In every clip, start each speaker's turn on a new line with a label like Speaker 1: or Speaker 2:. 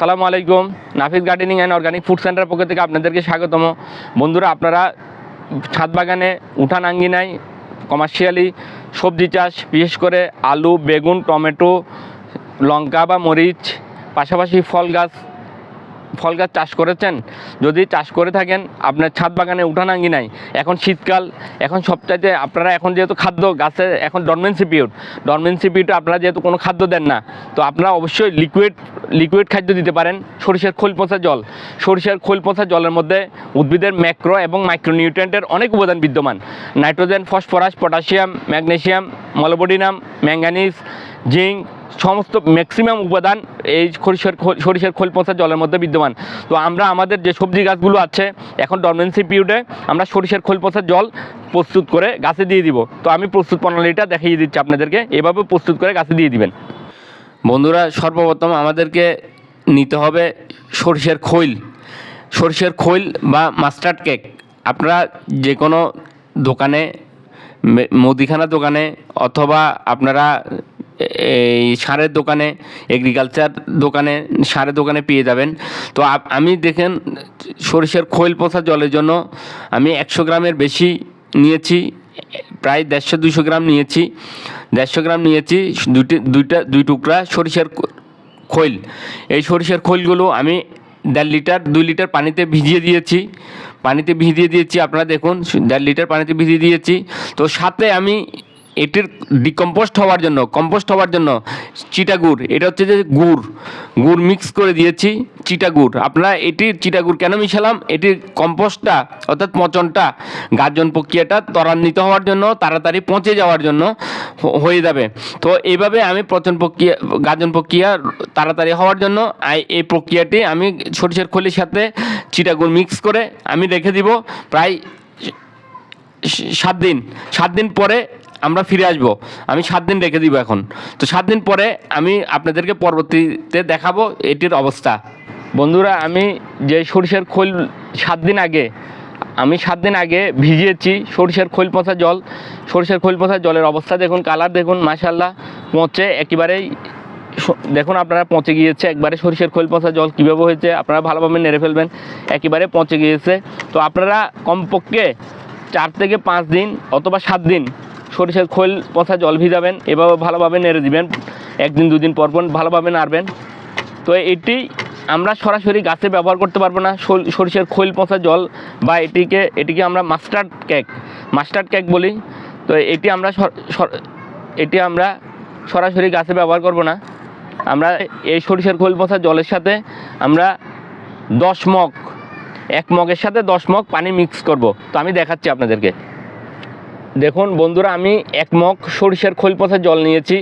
Speaker 1: আসসালামু আলাইকুম। Nafis gardening and organic food center পক্ষ থেকে আপনাদেরকে স্বাগতম। বন্ধুরা, আপনারা ছাদ বাগানে উঠান আঙ্গিনায় কমার্শিয়ালি সবজি চাষ, বিশেষ করে আলু, বেগুন, টমেটো, লঙ্কা বা মরিচ, পাশাপাশি ফল গাছ ফল গাছ চাষ করেছেন, যদি চাষ করে থাকেন, আপনার ছাদ বাগানে উঠান নাই। এখন শীতকাল, এখন সবচাইতে আপনারা এখন যেহেতু খাদ্য গাছে এখন ডরমেন্সি পিরিয়ড ডরমেন্সি পিরিয়ডে আপনারা যেহেতু কোনো খাদ্য দেন না, তো আপনারা অবশ্যই লিকুইড লিকুইড খাদ্য দিতে পারেন, সরিষার খোল পচা জল। সরিষার খোল পচা জলের মধ্যে উদ্ভিদের ম্যাক্রো এবং মাইক্রোনিউট্রিয়েন্টের অনেক উপাদান বিদ্যমান। Nitrogen phosphorus potassium magnesium molybdenum manganese zinc সমস্ত ম্যাক্সিমাম উপাদান এই সরিষার সরিষার খোল পচা জলের মধ্যে বিদ্যমান। তো আমরা আমাদের যে সবজি গাছগুলো আছে, এখন ডরমেন্সি পিরিয়ডে আমরা সরিষার খোল পচা জল প্রস্তুত করে গাছে দিয়ে দিব। তো আমি প্রস্তুত প্রণালীটা দেখিয়ে দিচ্ছি আপনাদেরকে এভাবে প্রস্তুত করে গাছে দিয়ে দিবেন। বন্ধুরা, সর্বপ্রথম আমাদেরকে নিতে হবে সরিষার খৈল। সরিষার খৈল বা মাস্টার্ড কেক। আপনারা যে কোনো দোকানে মুদিখানা দোকানে অথবা আপনারা এই সারের দোকানে এগ্রিকালচার দোকানে, সারের দোকানে পেয়ে যাবেন। তো আমি দেখেন, সরিষার খৈল পোষা জলের জন্য আমি একশো গ্রামের বেশি নিয়েছি, প্রায় দেড়শো দুশো গ্রাম নিয়েছি। দেড়শো গ্রাম নিয়েছি, দুটি, দুইটা, দুই টুকরা সরিষার খৈল। এই সরিষার খৈলগুলো আমি দেড় লিটার, দুই লিটার পানিতে ভিজিয়ে দিয়েছি। পানিতে ভিজিয়ে দিয়েছি, আপনারা দেখুন, দেড় লিটার পানিতে ভিজিয়ে দিয়েছি। তো সাথে আমি এটির ডিকম্পোস্ট হওয়ার জন্য কম্পোস্ট হওয়ার জন্য চিটা গুড়, এটা হচ্ছে যে গুড় গুড় মিক্স করে দিয়েছি চিটা গুড়। আপনারা এটির চিটা গুড় কেন মিশালাম? এটির কম্পোস্টটা অর্থাৎ পচনটা গাজন প্রক্রিয়াটা ত্বরান্বিত হওয়ার জন্য, তাড়াতাড়ি পচে যাওয়ার জন্য হয়ে যাবে। তো এইভাবে আমি পচন প্রক্রিয়া গাজন প্রক্রিয়া তাড়াতাড়ি হওয়ার জন্য এই প্রক্রিয়াটি আমি সরিষার খোলের সাথে চিটা গুড় মিক্স করে আমি রেখে দিব প্রায় সাত দিন। সাত দিন পরে আমরা ফিরে আসব। আমি সাত দিন রেখে দিব এখন। তো সাত দিন পরে আমি আপনাদেরকে পরবর্তীতে দেখাবো এটির অবস্থা। বন্ধুরা, আমি যে সরিষার খোল সাত দিন আগে, আমি সাত দিন আগে ভিজিয়েছি সরিষার খোল পচা জল। সরিষার খোল পচা জলের অবস্থা দেখুন, কালার দেখুন মাশাল্লাহ পচে একেবারেই দেখুন আপনারা পচে গিয়েছে। একবারে সরিষার খোল পচা জল কীভাবে হয়েছে, আপনারা ভালোভাবে নেড়ে ফেলবেন, একেবারে পচে গিয়েছে। তো আপনারা কমপক্ষে চার থেকে পাঁচ দিন অথবা সাত দিন সরিষার খোল পচা জল ভিজাবেন, এভাবে ভালোভাবে নেড়ে দিবেন, একদিন দুদিন পর পর ভালোভাবে নাড়বেন। তো এটি আমরা সরাসরি গাছে ব্যবহার করতে পারব না সরিষার খৈল পচা জল বা এটিকে এটিকে আমরা মাস্টার্ড কেক মাস্টার্ড কেক বলি। তো এটি আমরা এটি আমরা সরাসরি গাছে ব্যবহার করব না। আমরা এই সরিষার খৈল পচা জলের সাথে আমরা দশ মগ, এক মগের সাথে দশ মগ পানি মিক্স করব। তো আমি দেখাচ্ছি আপনাদেরকে। দেখুন বন্ধুরা, আমি এক মগ সরিষার খৈল পথে জল নিয়েছি।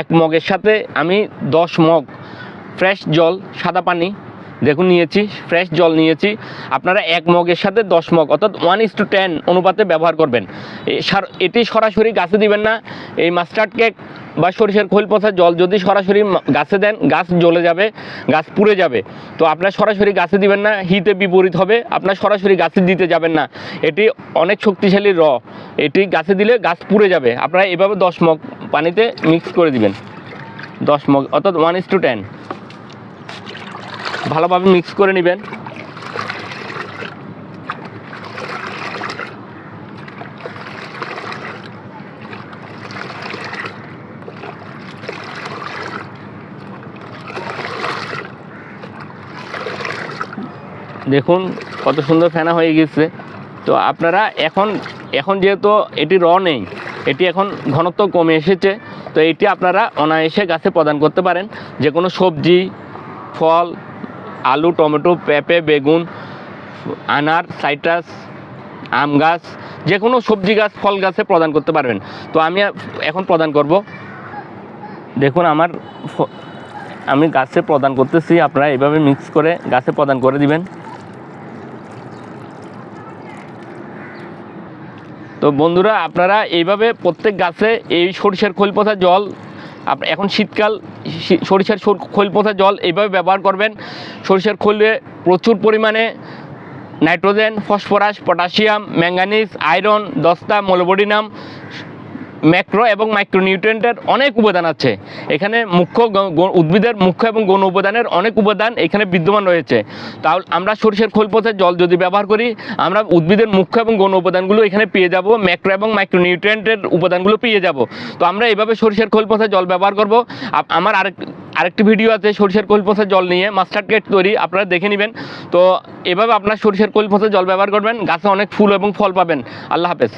Speaker 1: এক মগের সাথে আমি দশ মগ ফ্রেশ জল, সাদা পানি, দেখুন নিয়েছি, ফ্রেশ জল নিয়েছি। আপনারা এক মগের সাথে দশ মগ, অর্থাৎ ওয়ান ইস টু টেন অনুপাতে ব্যবহার করবেন। এটি সরাসরি গাছে দিবেন না। এই মাস্টার্ড কেক বা সরিষার খোল পচা জল যদি সরাসরি গাছে দেন, গাছ জ্বলে যাবে, গাছ পুড়ে যাবে। তো আপনার সরাসরি গাছে দিবেন না, হিতে বিপরীত হবে। আপনার সরাসরি গাছে দিতে যাবেন না। এটি অনেক শক্তিশালী র। এটি গাছে দিলে গাছ পুড়ে যাবে। আপনারা এভাবে দশ মগ পানিতে মিক্স করে দিবেন। দশ মগ, অর্থাৎ ওয়ান ইস টু টেন ভালোভাবে মিক্স করে নেবেন। দেখুন, কত সুন্দর ফেনা হয়ে গেছে তো আপনারা এখন এখন যেহেতু এটি র নেই, এটি এখন ঘনত্ব কমে এসেছে, তো এটি আপনারা অনায়াসে গাছে প্রদান করতে পারেন। যে কোনো সবজি, ফল, আলু, টমেটো, পেঁপে, বেগুন, আনার, সাইট্রাস, আম গাছ যে কোনো সবজি গাছ, ফল গাছে প্রদান করতে পারবেন। তো আমি এখন প্রদান করব। দেখুন, আমার আমি গাছে প্রদান করতেছি, আপনারা এভাবে মিক্স করে গাছে প্রদান করে দিবেন। তো বন্ধুরা, আপনারা এইভাবে প্রত্যেক গাছে এই সরিষার খোল পথা জল এখন শীতকাল সরিষার সর- খোল পচা জল এইভাবে ব্যবহার করবেন। সরিষার খোলে প্রচুর পরিমাণে nitrogen, phosphorus, potassium, manganese, iron, দস্তা মোলোবডিনাম ম্যাক্রো এবং মাইক্রোনিউট্রিয়েন্টের অনেক উপাদান আছে। এখানে মুখ্য উদ্ভিদের মুখ্য এবং গৌণ উপাদানের অনেক উপাদান এখানে বিদ্যমান রয়েছে। তাহলে আমরা সরিষার খোল পথে জল যদি ব্যবহার করি, আমরা উদ্ভিদের মুখ্য এবং গৌণ উপাদানগুলো এখানে পেয়ে যাব, ম্যাক্রো এবং মাইক্রোনিউট্রিয়েন্টের উপাদানগুলো পেয়ে যাব। তো আমরা এভাবে সরিষার খোল পথে জল ব্যবহার করব। আমার আরেক, আরেকটি ভিডিও আছে সরিষার কোল পথে জল নিয়ে, মাস্টার্ড কেট তৈরি, আপনারা দেখে নেবেন। তো এভাবে আপনার সরিষার কোল পথে জল ব্যবহার করবেন, গাছে অনেক ফুল এবং ফল পাবেন। আল্লাহ হাফেজ।